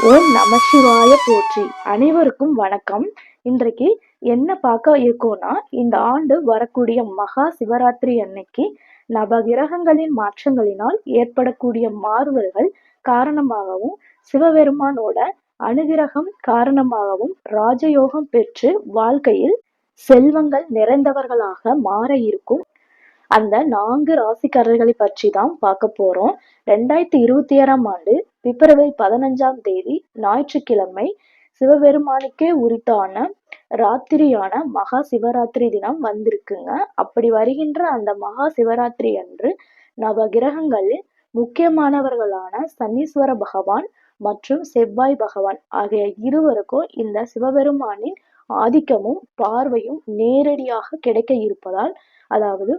ஓம் நம சிவாய போற்றி. அனைவருக்கும் வணக்கம். இன்றைக்கு என்ன பார்க்க இருக்கோம்னா இந்த ஆண்டு வரக்கூடிய மகா சிவராத்திரி அன்னைக்கு நவகிரகங்களின் மாற்றங்களினால் ஏற்படக்கூடிய மாறுதல்கள் காரணமாகவும் சிவபெருமானோட அனுகிரகம் காரணமாகவும் ராஜயோகம் பெற்று வாழ்க்கையில் செல்வங்கள் நிறைந்தவர்களாக மாற இருக்கும் அந்த நான்கு ராசிக்காரர்களை பற்றி தான் பார்க்க போறோம். ரெண்டாயிரத்தி இருபத்தி ஏழாம் ஆண்டு பிப்ரவரி பதினஞ்சாம் தேதி ஞாயிற்றுக்கிழமை சிவபெருமானுக்கே உரித்தான ராத்திரியான மகா சிவராத்திரி தினம் வந்திருக்குங்க. அப்படி வருகின்ற அந்த மகா சிவராத்திரி அன்று நவ கிரகங்களில் முக்கியமானவர்களான சனீஸ்வர பகவான் மற்றும் செவ்வாய் பகவான் ஆகிய இருவருக்கும் இந்த சிவபெருமானின் ஆதிக்கமும் பார்வையும் நேரடியாக கிடைக்க இருப்பதால் அதாவது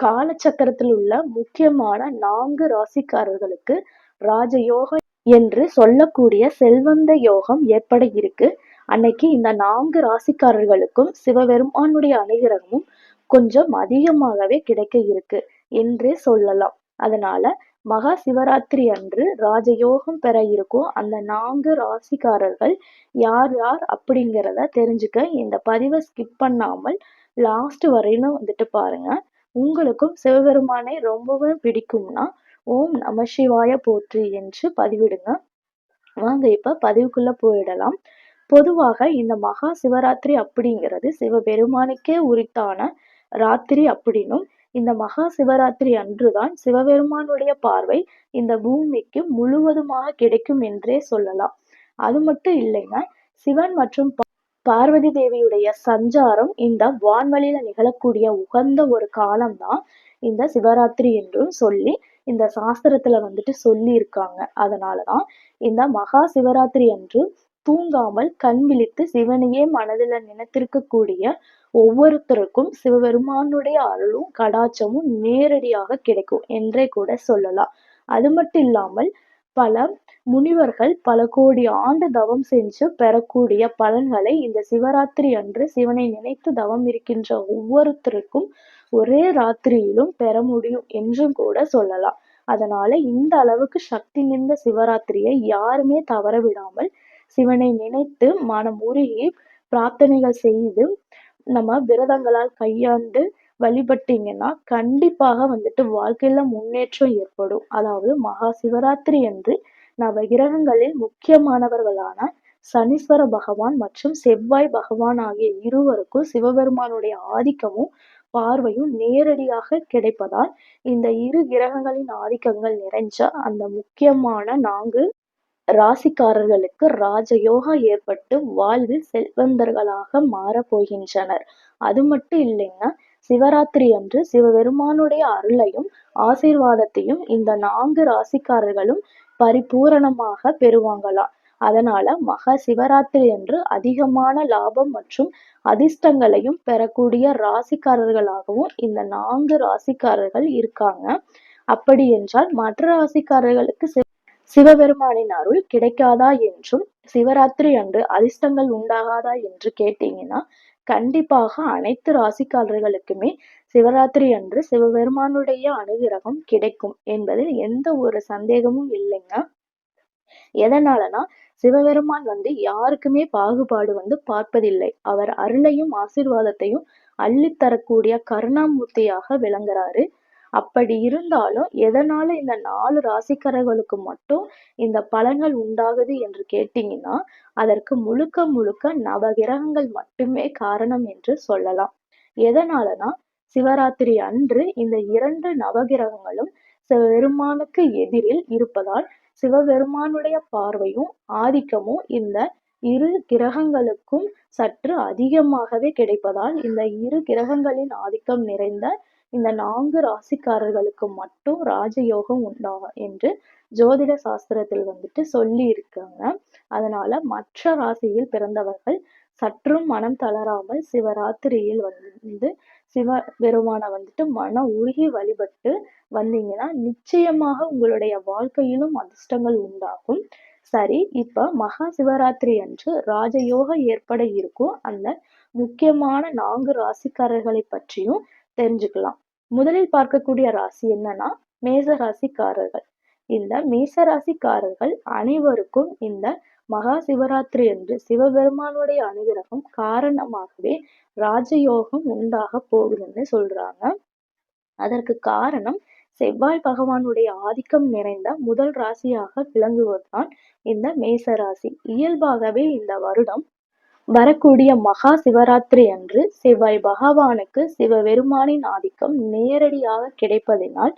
காலச்சக்கரத்தில் உள்ள முக்கியமான நான்கு ராசிக்காரர்களுக்கு ராஜயோகம் என்று சொல்லக்கூடிய செல்வந்த யோகம் ஏற்பட இருக்கு. அன்னைக்கு இந்த நான்கு ராசிக்காரர்களுக்கும் சிவபெருமானுடைய அனுகிரகமும் கொஞ்சம் அதிகமாகவே கிடைக்க இருக்கு என்றே சொல்லலாம். அதனால மகா சிவராத்திரி அன்று ராஜயோகம் பெற இருக்கும் அந்த நான்கு ராசிக்காரர்கள் யார் யார் அப்படிங்கிறத தெரிஞ்சுக்க இந்த பதிவை ஸ்கிப் பண்ணாமல் லாஸ்ட் வரையிலும் வந்துட்டு பாருங்க. உங்களுக்கும் சிவபெருமானை ரொம்பவும் பிடிக்கும்னா ஓம் நம சிவாய போற்றி என்று பதிவிடுங்க. வாங்க இப்ப பதிவுக்குள்ள போயிடலாம். பொதுவாக இந்த மகா சிவராத்திரி அப்படிங்கிறது சிவபெருமானுக்கே உரித்தான ராத்திரி அப்படின்னும் இந்த மகா சிவராத்திரி அன்றுதான் சிவபெருமானுடைய பார்வை இந்த பூமிக்கு முழுவதுமாக கிடைக்கும் என்றே சொல்லலாம். அது மட்டும் இல்லைங்க சிவன் மற்றும் பார்வதி தேவியுடைய சஞ்சாரம் இந்த வான்வழியில நிகழக்கூடிய உகந்த ஒரு காலம்தான் இந்த சிவராத்திரி என்றும் சொல்லி இந்த சாஸ்திரத்துல வந்துட்டு சொல்லி இருக்காங்க அதனாலதான் இந்த மகா சிவராத்திரி அன்று தூங்காமல் கண் விழித்து சிவனையே மனதில் நினைத்திருக்கக்கூடிய ஒவ்வொருத்தருக்கும் சிவபெருமானுடைய அருளும் கடாச்சமும் நேரடியாக கிடைக்கும் என்றே கூட சொல்லலாம். அது மட்டும் இல்லாமல் பல முனிவர்கள் பல கோடி ஆண்டு தவம் செஞ்சு பெறக்கூடிய பலன்களை இந்த சிவராத்திரி அன்று சிவனை நினைத்து தவம் இருக்கின்ற ஒவ்வொருத்தருக்கும் ஒரே ராத்திரியிலும் பெற முடியும் என்றும் கூட சொல்லலாம். அதனால இந்த அளவுக்கு சக்தி நிறைந்த சிவராத்திரியை யாருமே தவற விடாமல் சிவனை நினைத்து மனம் உருகி பிரார்த்தனைகள் செய்து நம்ம விரதங்களால் கையாண்டு வழிபட்டீங்கன்னா கண்டிப்பாக வந்துட்டு வாழ்க்கையில முன்னேற்றம் ஏற்படும். அதாவது மகா சிவராத்திரி என்று நவகிரகங்களில் முக்கியமானவர்களான சனீஸ்வர பகவான் மற்றும் செவ்வாய் பகவான் ஆகிய இருவருக்கும் சிவபெருமானுடைய ஆதிக்கமும் பார்வையும் நேரடியாக கிடைப்பதால் இந்த இரு கிரகங்களின் ஆதிக்கங்கள் நிறைஞ்ச அந்த முக்கியமான நான்கு ராசிக்காரர்களுக்கு ராஜயோகம் ஏற்பட்டு வாழ்வில் செல்வந்தர்களாக மாறப் போகின்றனர். அது மட்டும் இல்லைங்க சிவராத்திரி அன்று சிவபெருமானுடைய அருளையும் ஆசீர்வாதத்தையும் இந்த நான்கு ராசிக்காரர்களும் பரிபூரணமாக பெறுவாங்களாம். அதனால மகா சிவராத்திரி அன்று அதிகமான லாபம் மற்றும் அதிர்ஷ்டங்களையும் பெறக்கூடிய ராசிக்காரர்களாகவும் இந்த நான்கு ராசிக்காரர்கள் இருக்காங்க. அப்படி என்றால் மற்ற ராசிக்காரர்களுக்கு சிவபெருமானின் அருள் கிடைக்காதா என்றும் சிவராத்திரி அன்று அதிர்ஷ்டங்கள் உண்டாகாதா என்று கேட்டீங்கன்னா கண்டிப்பாக அனைத்து ராசிக்காரர்களுக்குமே சிவராத்திரி அன்று சிவபெருமானுடைய அனுகிரகம் கிடைக்கும் என்பதில் எந்த ஒரு சந்தேகமும் இல்லைங்க. எதனாலனா சிவபெருமான் வந்து யாருக்குமே பாகுபாடு வந்து பார்ப்பதில்லை. அவர் அருளையும் ஆசிர்வாதத்தையும் அள்ளித்தரக்கூடிய கருணாமூர்த்தியாக விளங்குறாரு. அப்படி இருந்தாலும் எதனால இந்த நாலு ராசிக்காரர்களுக்கு மட்டும் இந்த பலன்கள் உண்டாகுது என்று கேட்டீங்கன்னா அதற்கு முழுக்க முழுக்க நவகிரகங்கள் மட்டுமே காரணம் என்று சொல்லலாம். எதனாலனா சிவராத்திரி அன்று இந்த இரண்டு நவகிரகங்களும் சிவபெருமானுக்கு எதிரில் இருப்பதால் சிவபெருமானுடைய பார்வையும் ஆதிக்கமும் இந்த இரு கிரகங்களுக்கும் சற்று அதிகமாகவே கிடைப்பதால் இந்த இரு கிரகங்களின் ஆதிக்கம் நிறைந்த இந்த நான்கு ராசிக்காரர்களுக்கு மட்டும் ராஜயோகம் உண்டாகும் என்று ஜோதிட சாஸ்திரத்தில் வந்துட்டு சொல்லி இருக்காங்க அதனால மற்ற ராசியில் பிறந்தவர்கள் சற்றும் மனம் தளராமல் சிவராத்திரியில் வந்து சிவ பெருமான வந்துட்டு மன உருகி வழிபட்டு வந்தீங்கன்னா நிச்சயமாக உங்களுடைய வாழ்க்கையிலும் அதிர்ஷ்டங்கள் உண்டாகும். சரி இப்ப மகா சிவராத்திரி அன்று ராஜயோகம் ஏற்பட இருக்கும். அந்த முக்கியமான நான்கு ராசிக்காரர்களை பற்றியும் தெரிஞ்சுக்கலாம். முதலில் பார்க்கக்கூடிய ராசி என்னன்னா மேச ராசிக்காரர்கள் இந்த மேச ராசிக்காரர்கள் அனைவருக்கும் இந்த மகா சிவராத்திரி என்று சிவபெருமானுடைய அனுகிரகம் காரணமாகவே ராஜயோகம் உண்டாக போகுதுன்னு சொல்றாங்க. அதற்கு காரணம் செவ்வாய் பகவானுடைய ஆதிக்கம் நிறைந்த முதல் ராசியாக விளங்குவதுதான் இந்த மேச ராசி இயல்பாகவே இந்த வருடம் வரக்கூடிய மகா சிவராத்திரி அன்று செவ்வாய் பகவானுக்கு சிவபெருமானின் ஆதிக்கம் நேரடியாக கிடைப்பதினால்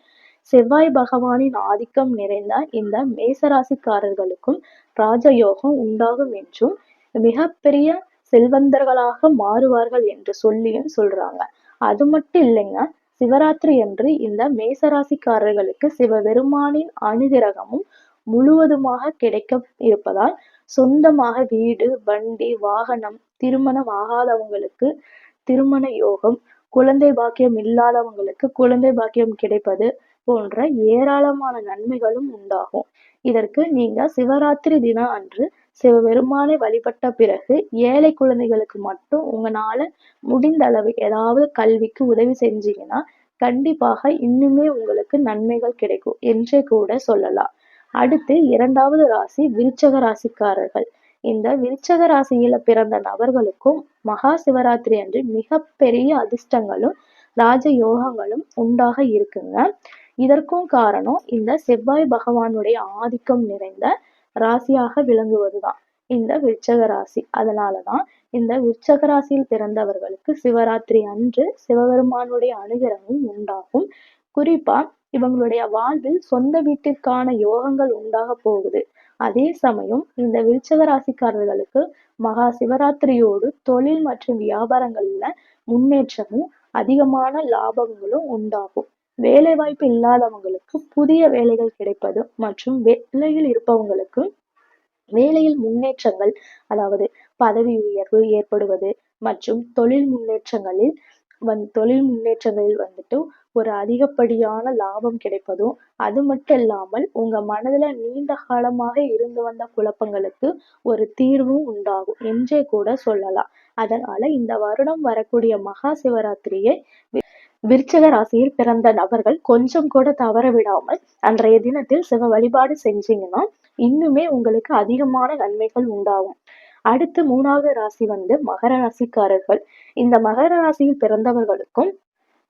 செவ்வாய் பகவானின் ஆதிக்கம் நிறைந்த இந்த மேசராசிக்காரர்களுக்கும் ராஜயோகம் உண்டாகும் என்றும் மிகப்பெரிய செல்வந்தர்களாக மாறுவார்கள் என்று சொல்லியும் சொல்றாங்க. அது மட்டும் இல்லைங்க சிவராத்திரி அன்று இந்த மேசராசிக்காரர்களுக்கு சிவபெருமானின் அனுகிரகமும் முழுவதுமாக கிடைக்க இருப்பதால் சொந்தமாக வீடு வண்டி வாகனம் திருமணம் ஆகாதவங்களுக்கு திருமண யோகம் குழந்தை பாக்கியம் இல்லாதவங்களுக்கு குழந்தை பாக்கியம் கிடைப்பது போன்ற ஏராளமான நன்மைகளும் உண்டாகும். இதற்கு நீங்க சிவராத்திரி தினம் அன்று சிவபெருமானை வழிபட்ட பிறகு ஏழை குழந்தைகளுக்கு மட்டும் உங்களால முடிந்த அளவு ஏதாவது கல்விக்கு உதவி செஞ்சீங்கன்னா கண்டிப்பாக இன்னுமே உங்களுக்கு நன்மைகள் கிடைக்கும் என்றே கூட சொல்லலாம். அடுத்து இரண்டாவது ராசி விருச்சக ராசிக்காரர்கள். இந்த விருச்சக ராசியில பிறந்த நபர்களுக்கும் மகா சிவராத்திரி அன்று மிகப்பெரிய அதிர்ஷ்டங்களும் ராஜ யோகங்களும் உண்டாக இருக்குங்க. இதற்கும் காரணம் இந்த செவ்வாய் பகவானுடைய ஆதிக்கம் நிறைந்த ராசியாக விளங்குவதுதான். இந்த விருச்சக ராசி. அதனாலதான் இந்த விருச்சக ராசியில் பிறந்தவர்களுக்கு சிவராத்திரி அன்று சிவபெருமானுடைய அனுகிரகம் உண்டாகும். குறிப்பா இவங்களுடைய வாழ்வில் சொந்த வீட்டிற்கான யோகங்கள் உண்டாக போகுது. அதே சமயம் இந்த விருச்சக ராசிக்காரர்களுக்கு மகா சிவராத்திரியோடு தொழில் மற்றும் வியாபாரங்கள்ல முன்னேற்றமும் அதிகமான லாபங்களும் உண்டாகும். வேலை வாய்ப்பு இல்லாதவங்களுக்கு புதிய வேலைகள் கிடைப்பது மற்றும் வேலையில் இருப்பவங்களுக்கு வேலையில் முன்னேற்றங்கள் அதாவது பதவி உயர்வு ஏற்படுவது மற்றும் தொழில் முன்னேற்றங்களில் வந் தொழில் முன்னேற்றங்களில் வந்துட்டு ஒரு அதிகப்படியான லாபம் கிடைப்பதும் அது மட்டும் இல்லாமல் உங்க மனதுல நீண்ட காலமாக இருந்து வந்த குழப்பங்களுக்கு ஒரு தீர்வும் உண்டாகும் என்றே கூட சொல்லலாம். அதனால இந்த வருடம் வரக்கூடிய மகா சிவராத்திரியை விருச்சக ராசியில் பிறந்த நபர்கள் கொஞ்சம் கூட தவற விடாமல் அன்றைய தினத்தில் சிவ வழிபாடு செஞ்சீங்கன்னா இன்னுமே உங்களுக்கு அதிகமான நன்மைகள் உண்டாகும். அடுத்து மூணாவது ராசி வந்து மகர ராசிக்காரர்கள். இந்த மகர ராசியில் பிறந்தவர்களுக்கும்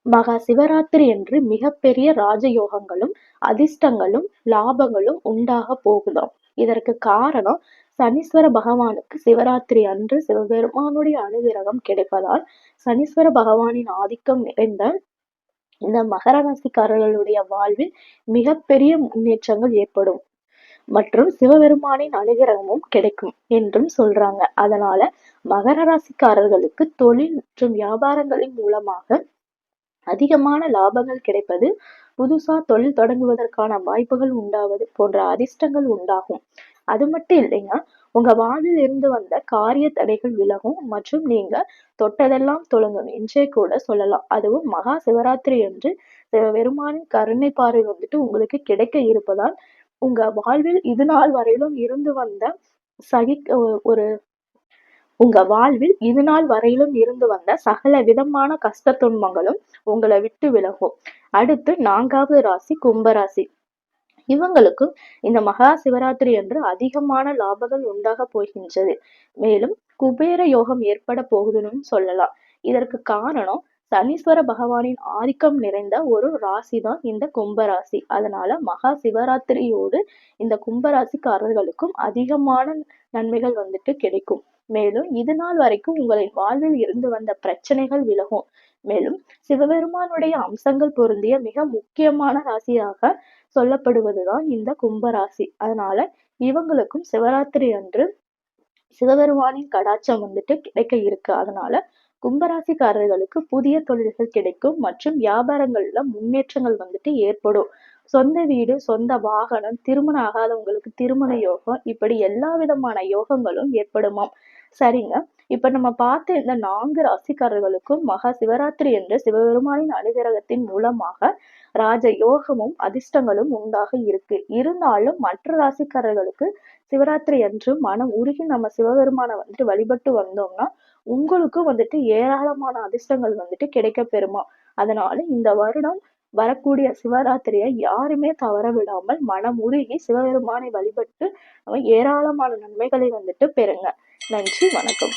மகா சிவராத்திரி என்று மிகப்பெரிய ராஜயோகங்களும் அதிர்ஷ்டங்களும் லாபங்களும் உண்டாக போகுதாம். இதற்கு காரணம் சனீஸ்வர பகவானுக்கு சிவராத்திரி அன்று சிவபெருமானுடைய அனுகிரகம் கிடைப்பதால் சனீஸ்வர பகவானின் ஆதிக்கம் நிறைந்த இந்த மகர ராசிக்காரர்களுடைய வாழ்வில் மிகப்பெரிய முன்னேற்றங்கள் ஏற்படும். மற்றும் சிவபெருமானின் அனுகிரகமும் கிடைக்கும் என்றும் சொல்றாங்க. அதனால மகர ராசிக்காரர்களுக்கு தொழில் மற்றும் வியாபாரங்களின் மூலமாக அதிகமான லாபங்கள் கிடைப்பது புதுசா தொழில் தொடங்குவதற்கான வாய்ப்புகள் உண்டாவது போன்ற அதிர்ஷ்டங்கள் உண்டாகும். அது மட்டும் இல்லைங்க உங்க வாழ்வில் இருந்து வந்த காரிய தடைகள் விலகும் மற்றும் நீங்க தொட்டதெல்லாம் தொடங்கும் என்றே கூட சொல்லலாம். அதுவும் மகா சிவராத்திரி என்று பெருமானின் கருணை பார்வை வந்துட்டு உங்களுக்கு கிடைக்க இருப்பதால் உங்க வாழ்வில் இது நாள் வரையிலும் இருந்து வந்த சகி ஒரு உங்க வாழ்வில் இது நாள் வரையிலும் இருந்து வந்த சகல விதமான கஷ்ட துன்பங்களும் உங்களை விட்டு விலகும். அடுத்து நான்காவது ராசி கும்பராசி. இவங்களுக்கும் இந்த மகா சிவராத்திரி என்று அதிகமான லாபங்கள் உண்டாக போகின்றது. மேலும் குபேர யோகம் ஏற்பட போகுதுன்னு சொல்லலாம். இதற்கு காரணம் சனீஸ்வர பகவானின் ஆதிக்கம் நிறைந்த ஒரு ராசி தான் இந்த கும்பராசி. அதனால மகா சிவராத்திரியோடு இந்த கும்பராசிக்காரர்களுக்கும் அதிகமான நன்மைகள் வந்துட்டு கிடைக்கும். மேலும் இது நாள் வரைக்கும் உங்களின் வாழ்வில் இருந்து வந்த பிரச்சனைகள் விலகும். மேலும் சிவபெருமானுடைய அம்சங்கள் பொருந்திய மிக முக்கியமான ராசியாக சொல்லப்படுவதுதான் இந்த கும்பராசி. அதனால இவங்களுக்கும் சிவராத்திரி அன்று சிவபெருமானின் கடாட்சம் வந்துட்டு கிடைக்க இருக்கு. அதனால கும்பராசிக்காரர்களுக்கு புதிய தொழில்கள் கிடைக்கும் மற்றும் வியாபாரங்கள்ல முன்னேற்றங்கள் வந்துட்டு ஏற்படும். சொந்த வீடு சொந்த வாகனம் திருமணம் ஆகாதவங்களுக்கு திருமண யோகம் இப்படி எல்லா விதமான யோகங்களும் ஏற்படுமாம். சரிங்க. இப்ப நம்ம பார்த்த இந்த நான்கு ராசிக்காரர்களுக்கும் மகா சிவராத்திரி என்று சிவபெருமானின் அனுகிரகத்தின் மூலமாக ராஜ யோகமும் அதிர்ஷ்டங்களும் உண்டாக இருக்கு. இருந்தாலும் மற்ற ராசிக்காரர்களுக்கு சிவராத்திரி அன்று மனம் உருகி நம்ம சிவபெருமானை வந்துட்டு வழிபட்டு வந்தோம்னா உங்களுக்கும் வந்துட்டு ஏராளமான அதிர்ஷ்டங்கள் வந்துட்டு கிடைக்க பெறுமா? அதனால இந்த வருடம் வரக்கூடிய சிவராத்திரியை யாருமே தவற விடாமல் மனமுருகி சிவபெருமானை வழிபட்டு ஏராளமான நன்மைகளை வந்துட்டு பெறுங்க. நன்றி வணக்கம்.